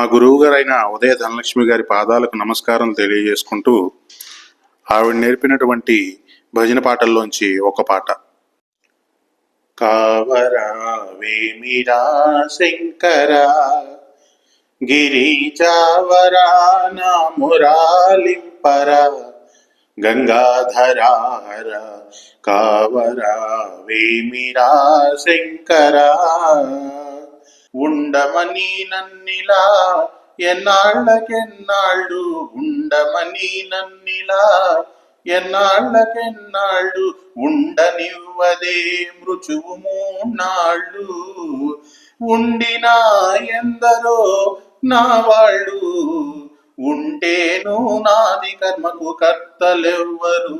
మా గురువు గారైన ఉదయ ధనలక్ష్మి గారి పాదాలకు నమస్కారం తెలియజేసుకుంటూ ఆవిడ నేర్పినటువంటి భజన పాటల్లోంచి ఒక పాట. కావరా వేమిరా శంకర గిరిజావరా నా మురాలింపరా గంగాధరార కావరా వేమిరా శంకరా. ఉండమని నన్నిలా ఎన్నాళ్ళకెన్నాళ్ళు ఉండమని నన్నిలా ఎన్నాళ్ళకెన్నాళ్ళు ఉండనివ్వదే మృచువు మూన్నాళ్ళు. ఉండినా ఎందరో నా వాళ్ళు ఉంటేను నాది కర్మకు కర్తలెవ్వరు.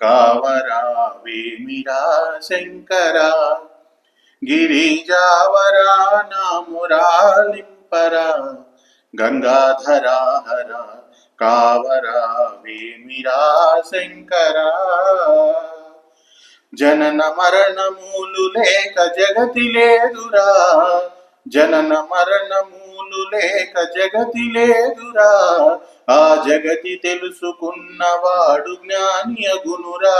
కావరా వేమిరా శంకరా? గిరిజావరా నామురాలింపరా గంగాధరా హర కావరా వేమిరా శంకరా. జనన మరణములు లేక జగతి లేదురా జనన మరణములు లేక జగతి లేదురా ఆ జగతి తెలుసుకున్నవాడు జ్ఞాని అగునురా.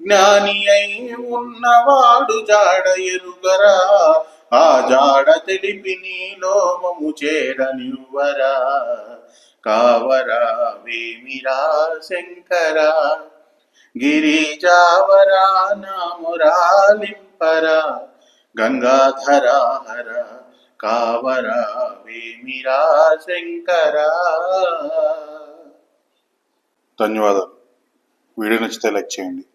జ్ఞాని అయి ఉన్నవాడు జాడ ఎరుగరా? ఆ జాడ తెలిపి నీలోమము చేరనివ్వరా? కావరా వేమిరా శంకరా? గిరిజావరా నామురాలింపరా గంగాధరా హర? కావరా వేమిరా శంకరా? ధన్యవాదాలు. వీడియో నచ్చితే లైక్ చేయండి.